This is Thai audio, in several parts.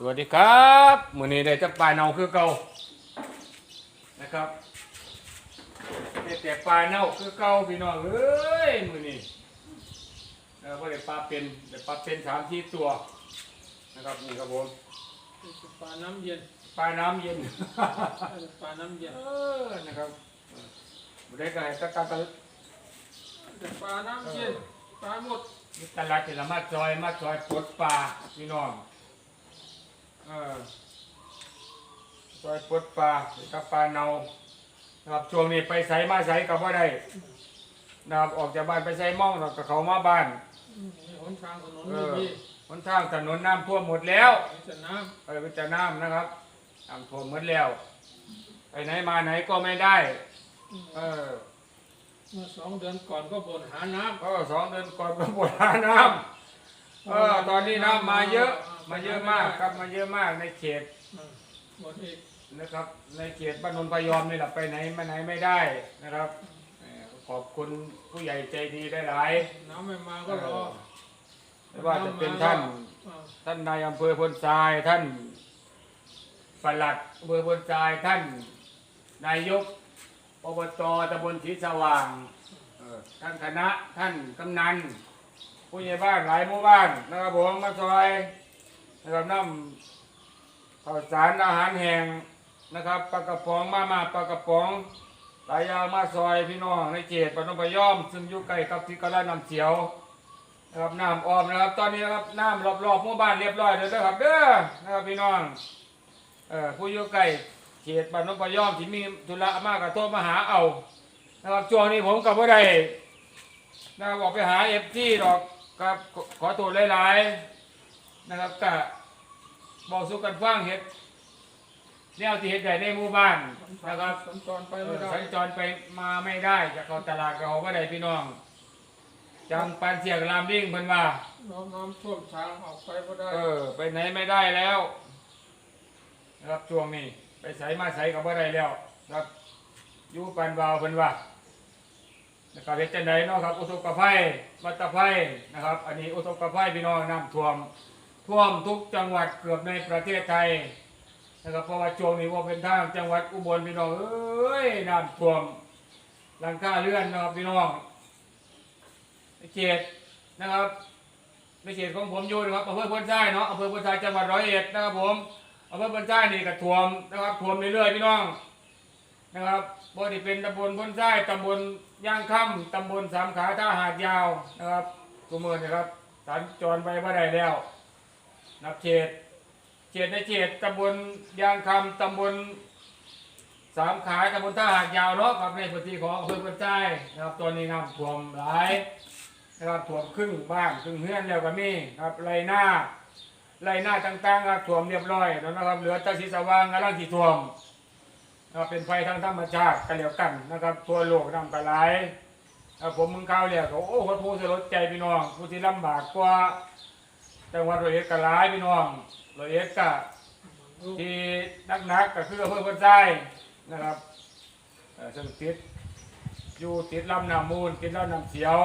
สวัสดีครับมื้อนี้ได้จะปลาเน่าคือเก่านะครับได้แต่ปลาเน่าคือเก่าพี่น้องเอ้ยมื้อนี้เออบ่ได้ปลาเป็นได้ปลาเป็นสามที่ตัวนะครับนี่ครับผมปลาน้ำเย็นปลาน้ำเย็นปลาน้ำเย็นเออนะครับเออบ่ได้ก็ให้ตะกะตะปลาน้ำเย็นปลาหมดมีตลาดที่ละมาจอยมาจอยปลดปลาพี่น้อง เออจอยปลดปลากับปลาเน่านะครับช่วงนี้ไปใส่มาใส่กับว่าได้นะครับออกจากบ้านไปใส่หม่องแล้วก็เขามาบ้านหนทางถนนเอไม่อมีหนทางถนนน้ำท่วมหมดแล้วมีแต่น้ไปไปจะน้ำนะครับน้ำท่วมหมดแล้วไปไหนมาไหนก็ไม่ได้ำเออเมื่อสองเดือนก่อนก็บ่นหาน้ก็สองเดือนก่อนก็ปวดหาน้ำเออตอนนี้น้ำมาเยอะ มาเยอะมากครับมาเยอะมากในเขตำหมดอีกนะครับ ในเขตบ้านนนทพยอมนี่แหละไปไหนมาไหนไม่ได้นะครับเออขอบคุณผู้ใหญ่ใจดีได้หลายน้ำไม่มาก็รอไม่ว่าจะเป็นท่าน อ่าท่านนายอำเภอพลทรายท่านปลัดอำเภอพลทรายท่าน นายกอบตตำบลศรีสว่างเอ่อท่านคณะท่านกำนันผู้ใหญ่บ้านหลายหมู่บ้านนะครับผมมาซอย นะครับน้ำข้าวสารอาหารแห้งนะครับปลากระป๋องมามาปลากระป๋องหลายอย่างมาซอยพี่น้องในเขตปนมพยอม ซึ่งอยู่ใกล้กับที่กระลาน้ำเสียวนะครับน้ำออมนะครับ ตอนนี้นะครับน้ำรอบๆหมู่บ้านเรียบร้อยเลยนะครับเด้อนะครับพี่น้องเอ่อผู้อยู่ใกล้เขตบ้านพยอมที่มีธุระมากกับโทรมาหาเอานะครับช่วงนี้ผมกับว่าได้นะครับออกไปหาเอฟซีดอกครับขอโทษหลายๆ นะครับกะบอกสู้กันฟังเห็ดแนวที่เห็ดใหญ่ในหมู่บ้านนะครับสัญจรไปเอไม่อได้สัญจรไปมาไม่ได้จะเข้าตลาดก็เขาก็ได้พี่น้องจังปันเสียกรามดิ่งเพิ่นว่าน้ำน้ำท่วมทางออกไปไม่ได้เออ ไปไหนไม่ได้แล้วนะครับช่วงนี้ ไปใส่มาใส่ก็บ่ได้แล้วครับอยู่ปันวาวเพิ่นว่านะครับเฮ็ดจังไดเนาะครับอุทกภัยวัตภัยนะครับ อันนี้อุทกภัยพี่น้องน้ำท่วม ท่วมทุกจังหวัดเกือบในประเทศไทยนะครับเพราะว่าช่วงนี้ว่าเป็นทางจังหวัดอุบลพี่น้องเอ้ยน้ำท่วมหลังคาเรื่อนนะครับพี่น้องเขตนะครับในเขตของผมอยู่นะครับอำเภอพนทรายเนาะอำเภอพนทรายจังหวัดร้อยเอ็ดนะครับผมอำเภอพนทรายนี่ก็ท่วมนะครับท่วมเรื่อยๆพี่น้องนะครับบ่ได้เป็นตำบลพนทรายตำบลย่างค่ำตำบลสามขาท่าหาดยาวนะครับกุมเมือนะครับสัญจรไปบ่ได้แล้ว นับเขตเขตในเขตตำบลยางคำตำบลสามขายตำบลท่าหาดยาวเนาะครับในพื้นที่ของอำเภอพันใจนะครับตอนนี้น้ำท่วมหลายนะครับท่วมครึ่งบ้านครึ่งเฮือนแล้วก็มีครับไรหน้าไรหน้าต่างๆครับท่วมเรียบร้อยแล้วนะครับเหลือตาสีสว่างกำลังที่ท่วมนะครับเป็นไฟทางธรรมชาติกันแล้วกันนะครับทั่วโลกน้ำกระไหลครับผมมึงข้าวเนี่ยก็โอ้โหผู้สลดใจพี่น้องผู้ที่ลำบากกว่า จังหวัดร้อยเอ็ดก็หลายพี่น้องร้อยเอ็ดก็ที่นักๆก็คืออำเภอพันไส้นะครับเอ่อซึ่งติดอยู่ติดลำน้ำมูลติดลำน้ำเสียว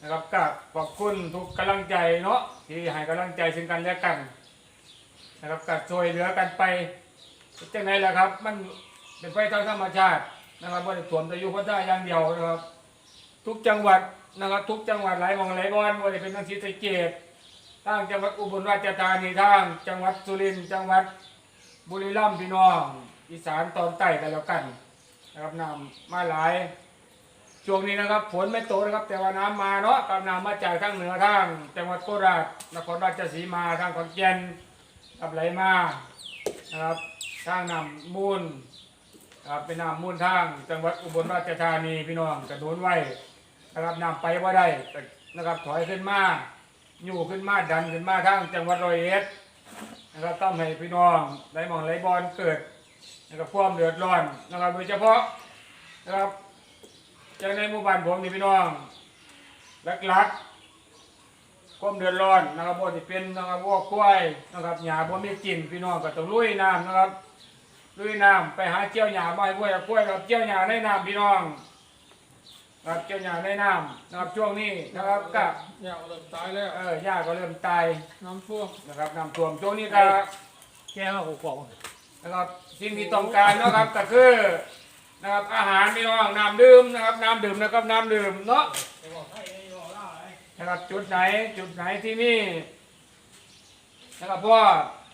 นะครับก็ขอบคุณทุกกำลังใจเนาะที่ให้กำลังใจซึ่งกันและกันนะครับก็ช่วยเหลือกันไปจังไหนล่ะครับ มันเป็นไปตามธรรมชาตินะครับว่าจะสวมแต่อยู่พนไส้อย่างเดียวนะครับ ทุกจังหวัดนะครับทุกจังหวัดหลายหมองหลายบอนว่าจะเป็นทางศรีสะเกษ ทางจังหวัดอุบลราชธานีทาง จังหวัดสุรินทร์จังหวัดบุรีรัมย์พี่น้อง อีสานตอนใต้กันแล้วกันนะครับน้ำมาหลาย ช่วงนี้นะครับฝนไม่ตกนะครับ แต่ว่าน้ำมาเนาะกับน้ำมาจากทางเหนือทาง จังหวัดโคราชนครราชสีมาทางขอนแก่นกับไหลมานะครับทางน้ำมูลนะครับเป็นน้ำมูลทาง จังหวัดอุบลราชธานีพี่น้องกระโดนไว้นะครับน้ำไปว่าได้นะครับถอยขึ้นมา อยู่ขึ้นมาดันขึ้นมาทางจังหวัดร้อยเอ็ดนะครับต้องให้พี่น้องไหลหมองไหลบอลเกิดนะครับความเดือดร้อนนะครับโดยเฉพาะนะครับจากในหมู่บ้านผมนี่พี่น้องหลักๆความเดือดร้อนนะครับบ่ที่เป็นนะครับวัวควายนะครับหญ้าบ่มีกินพี่น้องก็ต้องลุยน้ำนะครับลุยน้ำไปหาเจียวหญ้ามาให้วัวกับควยกับเจียวหญ้าในน้ำพี่น้อง ครับเกี่ยวหญ้าในน้ำนะครับช่วงนี้นะครับก็อยากเริ่มตายแล้วเออหญ้าก็เริ่มตายน้ำท่วมนะครับน้ำท่วมช่วงนี้ก็แก้มากูกล่องนะครับสิ่งที่ต้องการนะครับก็คือนะครับอาหารพี่น้องน้ำดื่มนะครับน้ำดื่มนะครับน้ำดื่มเนาะนะครับจุดไหนจุดไหนที่นี่นะครับพ่อ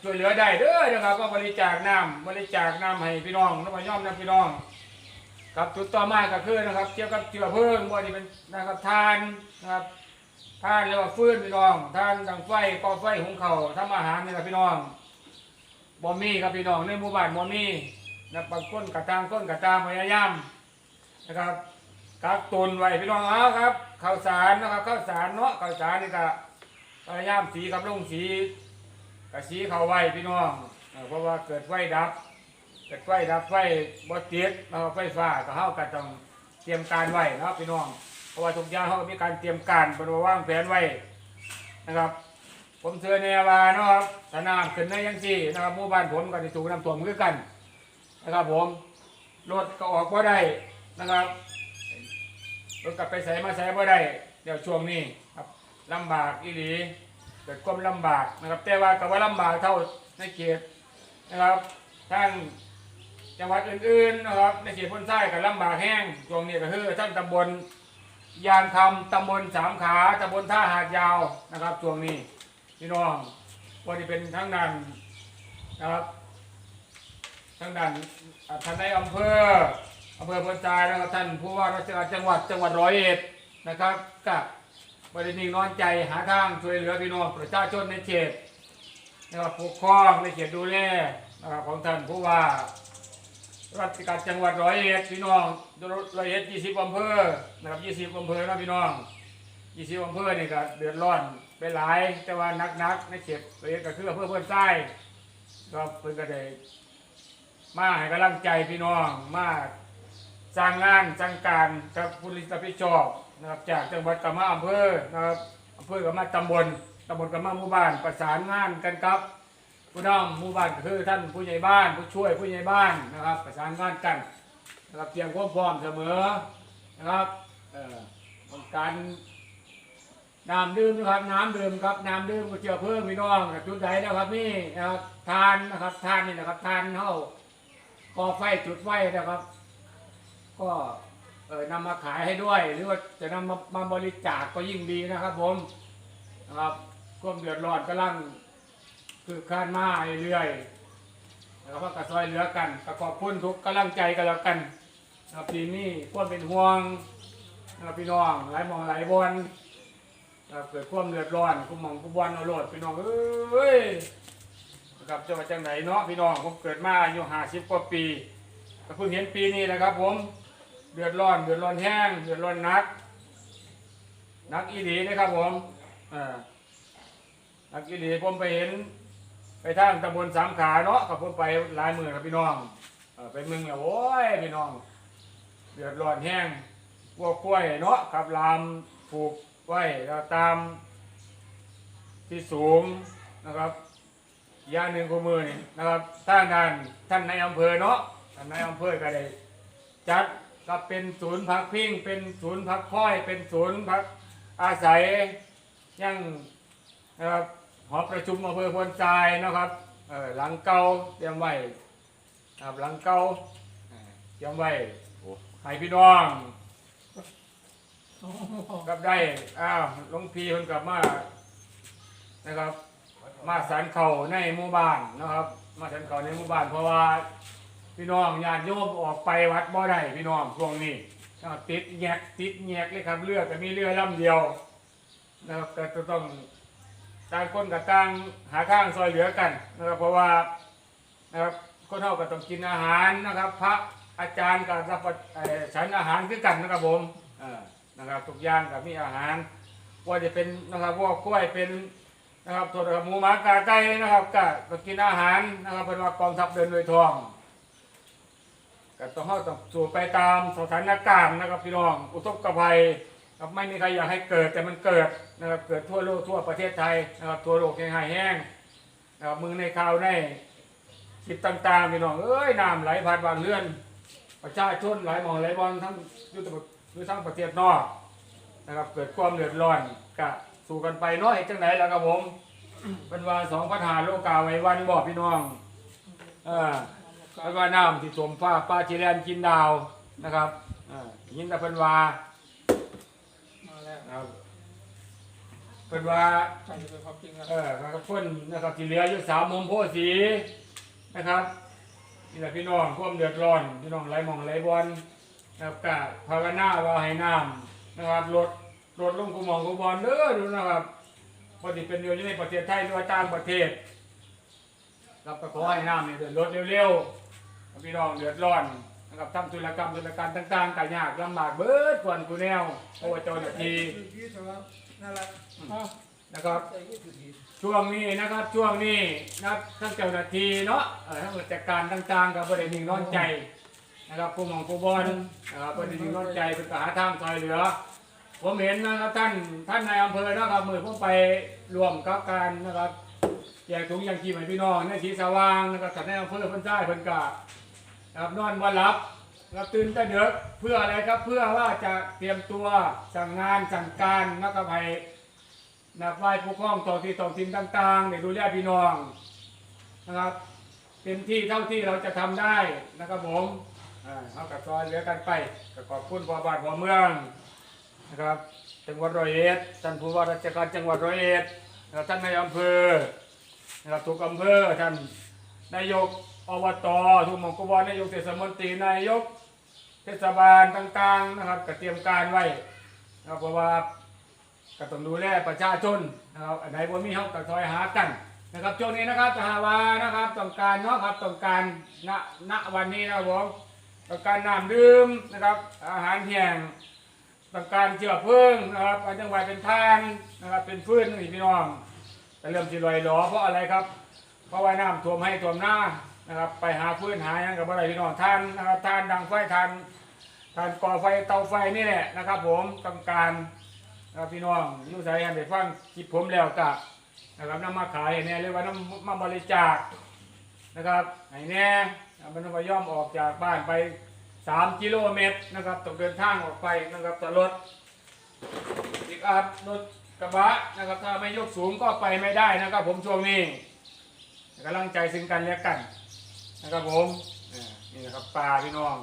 ช่วยเหลือได้เด้อนะครับก็บริจาคน้ำบริจาคน้ำให้พี่น้องน้ำมันย่อมนะพี่น้อง ครับจุดต่อมาก็คือนะครับ เกี่ยวกับเชื้อเพลิงว่านี่เป็นนะครับทานนะครับทานเรียกว่าฟืนพี่น้องทานดังไฟก่อไฟหุงข้าทำอาหารนี่ครับพี่น้องบ่มีครับพี่น้องในหมู่บ้านบ่มีนะบางคนกระตางคนกระตางพยายามนะครับกักตุนไว้พี่น้องเอาครับข้าวสารนะครับข้าวสารเนาะข้าวสารนี่ก็พยายามสีกับลงสีกับสีเข้าไว้พี่น้องเอ่อเพราะว่าเกิดไฟดับ เกิดไฟดับไฟบ่ติดนะครับไฟฟ้าก็เฮาก็ต้องเตรียมการไว้นะครับพี่น้อง เพราะว่าทุกอย่างเฮาก็มีการเตรียมการบริวางแผนไว้นะครับ ผมเชื่อแนวานะครับสนามขึ้นได้ยังสี่นะครับหมู่บ้านผมก็จะถูกน้ำท่วมคือกันนะครับ ผมรถก็ออกบ่ได้นะครับรถกลับไปใส่มาใส่บ่ได้ เดี๋ยวช่วงนี้ครับลำบากอีหลีเกิดความลำบากนะครับ แต่ว่าก็ว่าลำบากเท่าในเขตนะครับทั้ง จังหวัดอื่นๆนะครับในเขตพ้นใต้ก็ลำบากแห้งช่วงนี้ก็คือทั้งตำบลยางคำตำบลสามขาตำบลท่าหาดยาวนะครับช่วงนี้พี่น้องว่าที่เป็นทั้งนั้นนะครับทั้งนั้นท่านในอำเภออำเภอพนทรายนะครับท่านผู้ว่าราชการจังหวัดจังหวัดร้อยเอ็ดนะครับกับบริณิงนอนใจหาทางช่วยเหลือพี่น้องประชาชนในเขตนะครับปกครองในเขตดูแลนะครับของท่านผู้ว่า ราชการจังหวัดร้อยเอ็ดพี่น้องร้อยเอ็ดยี่สิบอำเภอนะครับยี่สิบอำเภอนะพี่น้องยี่สิบอำเภอนี่ก็เดือดร้อนไปหลาย แต่ว่านักๆในเขตตัวเองก็คืออำเภอเพื่อนใต้ก็เพิ่อนก็ได้มาให้กำลังใจพี่น้องมาสร้างงานสร้างการกับผู้รับผิดชอบนะครับจากจังหวัดกับมาอำเภอนะครับอำเภอกับมาตำบลตำบลกับมาหมู่บ้านประสานงานกันครับ ผู้นำหมู่บ้านก็คือท่านผู้ใหญ่บ้านผู้ช่วยผู้ใหญ่บ้านนะครับ ประสานงานกันนะครับเตรียมความพร้อมเสมอนะครับเอ่อต้องการน้ำดื่มนะครับน้ำดื่มครับน้ำดื่มก็เจือเพิ่มพี่น้องกับจุดใดนะครับนี่นะครับทานนะครับทานนี่นะครับทานเท่าก่อไฟจุดไฟนะครับ ก็เออนำมาขายให้ด้วย หรือว่าจะนำมามาบริจาคก็ยิ่งดีนะครับ ผมนะครับความเดือดร้อนกำลัง คือการมาเรื่อยๆนะครับก็กระซอยเหลือกันก็ขอบคุณทุกกำลังใจกันแล้วกันนะปีนี้ควรเป็นห่วงนะพี่น้องหลายหมองหลายบอลเกิดความเดือดร้อนกุมหมองกุบวันเอาโลดพี่น้องเอ้ยนะครับจะมาจากไหนเนาะพี่น้องผมเกิดมาอายุห้าสิบกว่าปีก็เพิ่งเห็นปีนี้นะครับ ผมเดือดร้อนเดือดร้อนแห้งเดือดร้อนนัก นักอีหลีนะครับผมอ่านักอีหลีผมไปเห็น ไปทางตำบลสามขาเนาะกับผมไปหลายมือครับพี่น้องเออไปเมึงแล้วโอ้ยพี่น้อง เดือดร้อนแห้งพวกกล้วยเนาะขับลามผูกไว้แล้วตาม ที่สูงนะครับยาหนึ่งของมือนี่นะครับท่านนั้นท่านในอำเภอเนาะท่านในอำเภอก็ได้จัดก็เป็นศูนย์พักพิงเป็นศูนย์พักค่อย เป็นศูนย์พักอาศัยยังนะครับ หอประชุมอำเภอพนทรายนะครับเออหลังเก่าเตรียมไว้ครับหลังเก่าเออเตรียมไว้ให้พี่น้องกับได้อ้าวหลวงพี่เพิ่นกลับมานะครับ มาสันเข่าในหมู่บ้านนะครับ มาสันเข่าในหมู่บ้านเพราะว่า พี่น้องญาติโยมออกไปวัดบ่ได้พี่น้องช่วงนี้นะครับติดแงกติดแงกเลยครับเรือก็มีเรือลำเดียวนะครับก็จะต้อง ต่างคนกับต่างหาทางซอยเหลือกันนะครับ เพราะว่านะครับคนเท่าก็ต้องกินอาหารนะครับ พระอาจารย์ก็รับประเอ่อฉันอาหารคือกันนะครับผมเออนะครับทุกอย่างก็มีอาหารว่าจะเป็นนะครับว่ากล้วยเป็นนะครับตัวนะครับหมูหมากาไก่นะครับก็ก็กินอาหารนะครับเป็นว่ากองทัพเดินโดยทองก็ต้องเข้าต้องสู่ไปตามสถานการณ์นะครับพี่น้อง อุทกภัย ครับไม่มีใครอยากให้เกิดแต่มันเกิดนะครับเกิดทั่วโลกทั่วประเทศไทยนะครับทั่วโลกแห้งหายแห้งนะครับมึงในข่าวในคิดต่างๆพี่น้องเอ้ยน้ำไหลผ่านบานเรือน ประชาชนหลายหมองหลายบอลทั้งยุทธรือทั้งประเทศนอกนะครับเกิดความเดือดร้อนก็สู้กันไปเนาะเห็นจังไหนแล้วครับผมเป็นว่าสองปัญหาโลกาไว้วันบอกพี่น้องเออแล้วก็น้ำที่สมฟ้าปลาจีแลนกินดาวนะครับเออยินแต่เป็นว่า มาแล้วนะครับเป็นว่าใช่จะเป็นความจริงครับเออครับคนนะครับที่เหลืออยู่สามมุมโพธิ์สีนะครับนี่แหละพี่น้องความเดือดร้อนพี่น้องไหลหมองไหลบอลนะครับกะภาวนาว่าให้น้ำนะครับลดลดลงกูหมองกูบอลเด้อดูนะครับพอดีเป็นอยู่ในประเทศไทยหรือว่าต่างประเทศครับก็ขอให้น้ำเนี่ยเดือดลดเร็วๆพี่น้องเดือดร้อน นะครับทำธุรกรรมธุรการต่างๆก็ยากลำบากเบิดก่อนกูแนวโอ้เจ้าหน้าที่นั่นแหละอะนะครับ ช่วงนี้นะครับช่วงนี้นะครับทั้งเจ้าหน้าที่เนาะเอ่อทั้งราชการต่างๆกับบริเวณนอนใจนะครับผู้หมองผู้บอลนะครับบริเวณนอนใจเป็นกหาทางซอยเหลือ ผมเห็นนะครับท่านท่านนายอำเภอนะครับมือผมไปรวมกับการนะครับแจกถุงยางชีพให้พี่น้องในสีสว่างนะครับท่านนายอำเภอเพิ่นใต้เพิ่นกะนะ ครับนอนวันรับนะครับตื่นแต่เด็กเพื่ออะไรครับ เพื่อว่าจะเตรียมตัวสั่งงานสั่งการนะครับให้นับไหว้ปกครองต่อที่ต่อทินต่างๆในดูแลพี่น้องนะครับเต็มที่เท่าที่เราจะทำได้นะครับผมเอากับซอยเหลือกันไปก็ขอบคุณพ่อบาทพ่อเมืองนะครับจังหวัดร้อยเอ็ดท่านผู้ว่าราชการจังหวัดร้อยเอ็ดท่านนายอำเภอนะครับทุกอำเภอท่านนายก อบตทุกหมองกบนายกเทศมนตรีนายก เทศบาลต่างๆนะครับก็เตรียมการไว้นะครับเพราะว่าก็ต้องดูแลประชาชนนะครับอันไหนบ่มีเฮาก็คอยหากันนะครับช่วงนี้นะครับถ้าหากว่านะครับต้องการเนาะครับต้องการณณวันนี้นะครับผมต้องการน้ำดื่มนะครับ อาหารแห้งต้องการเชื้อเพลิงนะครับอันจังหวัดเป็นทานนะครับเป็นฟืนนี่พี่น้องแต่เริ่มสิลอยหลอเพราะอะไรครับ เพราะว่าน้ำท่วมให้ท่วมหน้า นะครับไปหาฟืนหาหยังกับอะไรพี่น้องท่านนะครับท่านดังไฟท่านท่านก่อไฟเตาไฟนี่แหละนะครับ ผมต้องการครับพี่น้องอยูใส่อันเด็ฟังคลิปผมแล้วกะนะครับน้ำมาขายให้แน่หรือว่าน้ำมาบริจาคนะครับให้แน่มันต้องไปย่อมออกจากบ้านไป 3 กิโลเมตรนะครับต้องเดินทางออกไปนะครับรถอีกอัพรถกระบะนะครับถ้าไม่ยกสูงก็ไปไม่ได้นะครับ ผมช่วงนี้กำลังใจซึ่งกันและกัน นะครับผมอ่านี่นะครับปลาพี่น้อง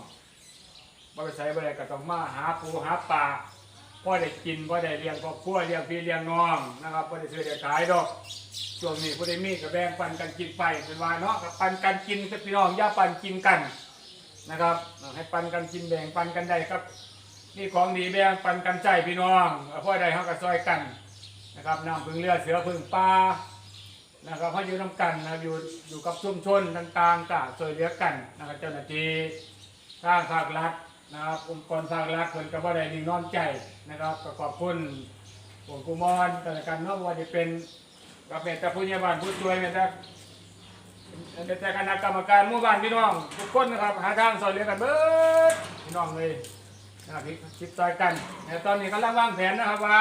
บ่ไปใช้บ่ได้ก็ต้องมาหาปูหาปลาพ่อได้กินพ่อได้เลี้ยงครอบครัวเลี้ยงพี่เลี้ยงน้องนะครับพ่อได้ซื้อได้ขายดอกช่วงนี้พ่อได้มีกับแบ่งปันกันกินไปเป็นว่าเนาะกับปันกันกินกับพี่น้องย่าปันกินกันนะครับให้ปันกันกินแบ่งปันกันได้ครับนี่ของดีแบ่งปันกันใจพี่น้องพ่อได้เฮากับซอยกันนะครับน้ำพึ่งเรือเสือพึ่งปลา นะครับเขาอยู่น้ำกันนะครับอยู่อยู่กับชุมชนต่างๆก็ช่วยเหลือกันนะครับเจ้าหน้าที่ทางภาครัฐนะครับองค์กรภาครัฐคนก็บ่ได้นิ่งนอนใจนะครับก็ขอบคุณผมกุมรแต่ละกันเนาะว่าจะเป็นกับแม่แต่ผู้ใหญ่บ้านผู้ช่วยแม่แต่แม่แต่คณะกรรมการหมู่บ้านพี่น้องทุกคนนะครับหาทางสอนเหลือกันเบิดพี่น้องเลยนะครับคิดซอยกันแต่ตอนนี้กำลังวางแผนนะครับว่า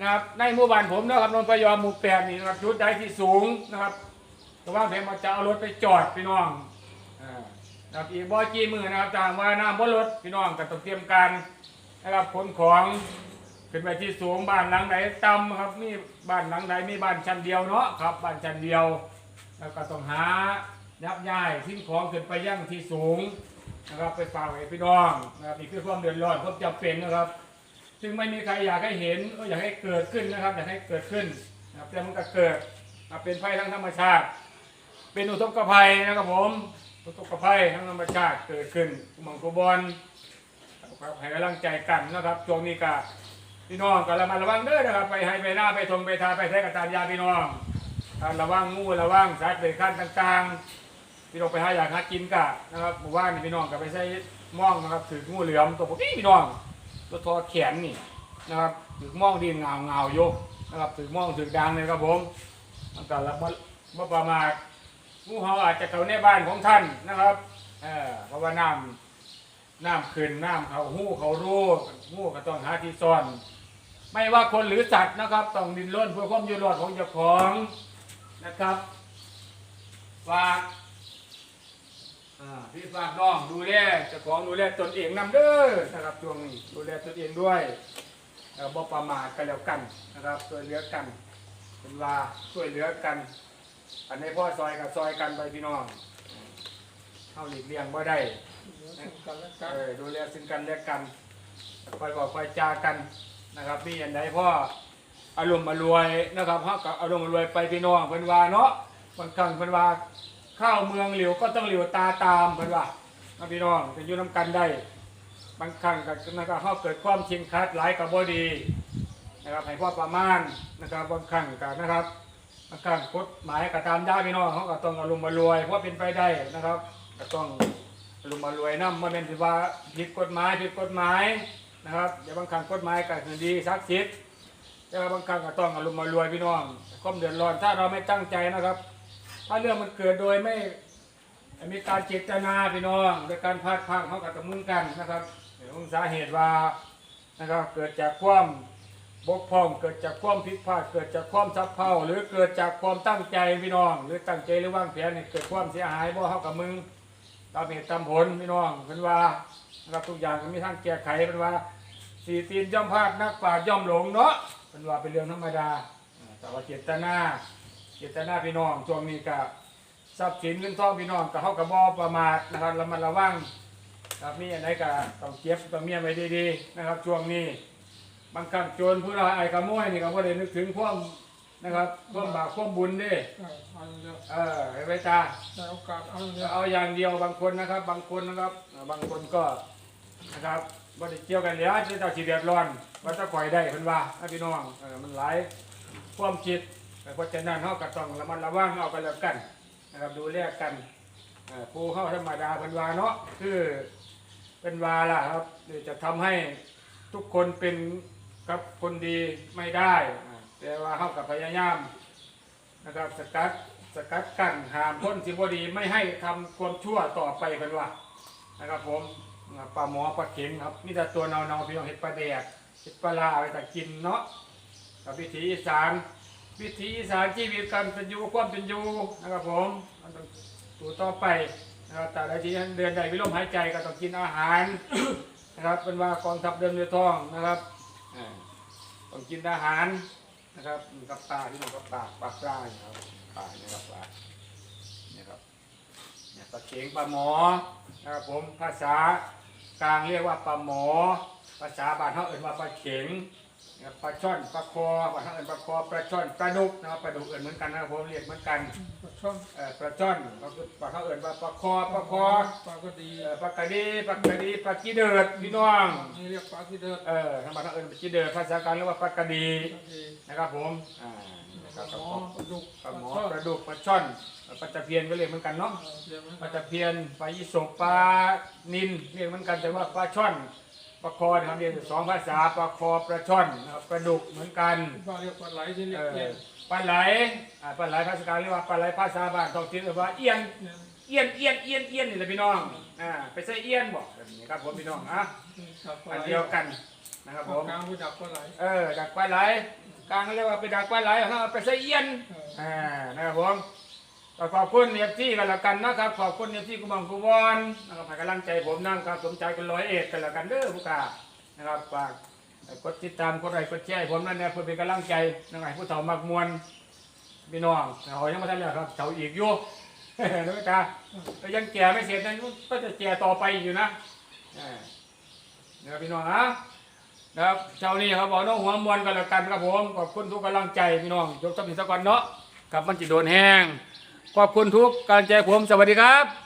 นะครับในหมู่บ้านผมนะครับนนทพยอมหมู่แปดนี่นะครับจุดใดที่สูงนะครับก็วางแผนว่าจะเอารถไปจอดพี่น้องอ่านะครับอีกบ่อจีมือนะครับตามว่าน้ำบ่ลดพี่น้องก็ต้องเตรียมการนะครับขนของขึ้นไปที่สูงบ้านหลังไหนต่ำครับมีบ้านหลังไหนมีบ้านชั้นเดียวเนาะครับบ้านชั้นเดียวแล้วก็ต้องหายับย้ายทิ้งของขึ้นไปยังที่สูงนะครับไปฝากไว้พี่น้องนะครับนี่คือความเดือดร้อนความจำเป็นนะครับ ซึ่งไม่มีใครอยากให้เห็นก็อยากให้เกิดขึ้นนะครับ อยากให้เกิดขึ้นนะครับแต่มันก็เกิดเป็นภัยทางธรรมชาติ เป็นอุทกภัยนะครับผมอุทกภัยทั้งธรรมชาติเกิดขึ้นหมองกุบอลให้กำลังใจกันนะครับช่วงนี้ก็พี่น้องก็ระมัดระวังเด้อนะครับ ไปให้ไปหน้าไปทงไปทาไปใช้กับตามยาพี่น้องระวังงูระวังสายเบรกขั้นต่างๆพี่น้องไปหาอยากหากินกะนะครับหมู่บ้านนี่พี่น้องก็ไปใช้ม่องนะครับถืองูเหลือมตัวพวกนี้พี่น้อง ตัวทอแขนนี่นะครับถือม่องดินเงาเงาๆอยกนะครับถือม่องถือดังเลยครับผมมันก็ระมัดระประมาทงูเห่าอาจจะเข้าในบ้านของท่านนะครับเออเพราะว่าน้ำน้ำขึ้นน้ำเขาหู้เขารู้งูก็ต้องหาที่ซ่อน ไม่ว่าคนหรือสัตว์นะครับต้องดินร่นเพื่อความอยู่รอดของเจ้าของนะครับฝาก พี่ฝากน้องดูแลเจ้าของดูแลตนเองนำเด้อนะครับช่วงนี้ดูแลตนเองด้วยเอ่อบ่ประมาทกันแล้วกันนะครับช่วยเหลือกันเป็นว่าช่วยเหลือกัน อันนี้พ่อซอยกับซอยกันไปพี่น้องเฮาหลีกเลี่ยงบ่ได้เดี๋ยวซึ่งกันและกันเออดูแลซึ่งกันและกันคอยบอกคอยจากันนะครับมีอันใดพ่ออารมณ์มารวยนะครับเฮากับอารมณ์มารวยไปพี่น้องเพิ่นว่าเนาะบางครั้งเพิ่นว่า ข้าวเมืองเหลียวก็ต้องเหลียวตาตามเพิ่นว่าพี่น้องเป็นอยู่นํกันได้ บางครั้งก็นะครับเฮาเกิดความชิงคัดหลายกับบ่ดีนะครับให้พ่อประมาณนะครับบางครั้งก็นะครับบางครั้งกฎหมายก็ตามได้พี่น้องเฮาก็ต้องอารมณ์มารวยเพราะเป็นไปได้นะครับก็ต้องลุมณ์มารวยน้ำมันเป็นสิว่าผิดกฎหมายผิดกฎหมายนะครับเดี๋ยวบางครั้งกฎหมายก็คือดีศักสิทธิ์แต่บางครั้งก็ต้องอารมณ์มารวยพี่น้องความเดือดร้อนถ้าเราไม่ตั้งใจนะครับ ถ้าเรื่องมันเกิดโดยไม่มีการเจตนาพี่น้องโดยการพลาดพลั้งเขากับตะมุนกันนะครับเดี๋ยวสาเหตุว่านะครับเกิดจากความบกพร่องเกิดจากความผิดพลาดเกิดจากความสับเพาหรือเกิดจากความตั้งใจพี่น้อง หรือตั้งใจหรือวางแผนให้เกิดความเสียหายบ่เข้ากับมึงตามเหตุตามผลพี่น้องเป็นว่านะครับทุกอย่างก็มีทางแก้ไขเป็นว่าสี่ตีนย่อมพลาดนักปราชญ์ย่อมหลงเนาะเป็นว่าเป็นเรื่องธรรมดาอ่าแต่ว่าเจตนา เจตนาพี่น้องช่วงนี้ก็ทรัพย์สินเงินทองพี่น้องก็เข้ากับบอประมาทนะครับระมัดระวังครับมีอะไรก็ต้องเก็บต้องเมียไว้ดีๆนะครับ ช่วงนี้บางครั้งโจรผู้ร้ายไอ้ขโมยนี่ก็บ่ได้นึกถึงความนะครับความบาปความบุญเด้เออเอาอย่างเดียวเออให้ไว้ตาได้โอกาสเอาอย่างเดียวเอาอย่างเดียวบางคนนะครับ บางคนนะครับอ่าบางคนก็นะครับบ่ได้เกี่ยวกันแล้วจะเจ้าสิเดือดร้อนว่าจะปล่อยได้เพิ่นว่าพี่น้องเออมันหลายความคิด เพราะฉะนั้นเฮาก็ต้องระมัดระวังเอากันแล้วกันนะครับดูแลกันเอ่อผู้เฮาธรรมดาเพิ่นว่าเนาะคือเป็นวาล่ะครับจะทำให้ทุกคนเป็นกับคนดีไม่ได้ แต่ว่าเฮาก็พยายามนะครับสกัดสกัดกั้นหามพ้นสิ่งบ่ดีไม่ให้ทำความชั่วต่อไปกันว่านะครับผมปลาหมอปลาเข็งครับนี่แต่ตัวเนาๆพี่น้องเห็ดปลาแดกเห็ดปลาลาเอาไปแต่กินเนาะกับวิถีอีสาน วิถีอีสานชีวิตการเป็นอยู่ความเป็นอยู่นะครับผมมันต้องสู่ต่อไปนะครับแต่ละทีเดือนใดวิลมหายใจก็ต้องกินอาหาร นะครับเป็นว่ากองทัพเดินเรือท้องนะครับอ่าต้องกินอาหารนะครับมีกับปลาที่มันกับปลาปลาปลาเนี่ยครับปลาเนี่ยครับปลาเนี่ยครับเนี่ยปลาเข็งปลาหมอนะครับผมภาษากลางเรียกว่าปลาหมอ ภาษาบ้านเขาเอ่ยว่าปลาเข็งนะครับ ปลาช่อนปลาคอบ้านเขาเอ่ยปลาคอปลาช่อนปลาดุกนะครับปลาดุกเอ่ยเหมือนกันนะครับผมเรียกเหมือนกันปลาช่อนเอ่อปลาช่อนเขาคือปลาเขาเอ่ยว่าปลาคอปลาคอปลาก็ดีเอ่อปลากระดีปลากระดีปลากีเดิดพี่น้องนี่เรียกปลาที่เดินเออทางบ้านเขาเอ่ยปลากีเดิดภาษากลางเรียกว่าปลากระดีปลาดีนะครับผมอ่าปครัลาบหมอปลาดุกปลาหมอช่อนปลาดุกปลาช่อนปลาตะเพียนก็เรียกเหมือนกันเนาะเออเรียกไหมปลาตะเพียนปลายี่สกปลานินเรียกเหมือนกันแต่ว่าปลาช่อน ปลาคอนะครับเรียนอยู่สองภาษาปลาคอปลาช่อนนะครับปลาดุกเหมือนกันปลาเรียกปลาไหลที่เรียเอกอเอียนปลาไหลอ่าปลาไหลภาษากลางเรียกว่าปลาไหลภาษาบ้านท้องถิ่นเรียกว่าเอียนเนี่ยเอียนเอียนเอียนเอียนนี่แหละพี่น้องอ่าไปใส่เอียนบ่แบบนี้ครับผมพี่น้องอะครับปลาอันไหลเดียวกันนะครับผมกลางผู้จับปลาไหลเออดักปลาไหลกลางเรียกว่าไปดักปลาไหลเขาเอาไปใส่เอียนเอออ่านะครับผม ก็ขอบคุณเอฟซีกันละกันนะครับ ขอบคุณเอฟซีกุบังกุบอนนะครับให้กำลังใจผมนั่งครับสมใจกันร้อยเอ็ดกันละกันเด้อผู้กานะครับฝากกดติดตามกดไลค์กดแชร์ผมนั่นเนี่ยเพื่อเป็นกำลังใจนะครับผู้เฒ่ามักมวนพี่น้องเขายังไม่ทันเลยครับเฒ่าอีกอยู่นึกตาก็ยังแก่ไม่เสร็จนะก็จะแก่ต่อไปอยู่นะนะครับพี่น้องนะนะครับเช้านี้ครับบอกน้องหัวมวนกันล้วกันครับผมขอบคุณทุกกำลังใจพี่น้องยกทัพสินสกวันเนาะกับมันจิโดนแห้ง ขอบคุณทุกกำลังใจผม สวัสดีครับ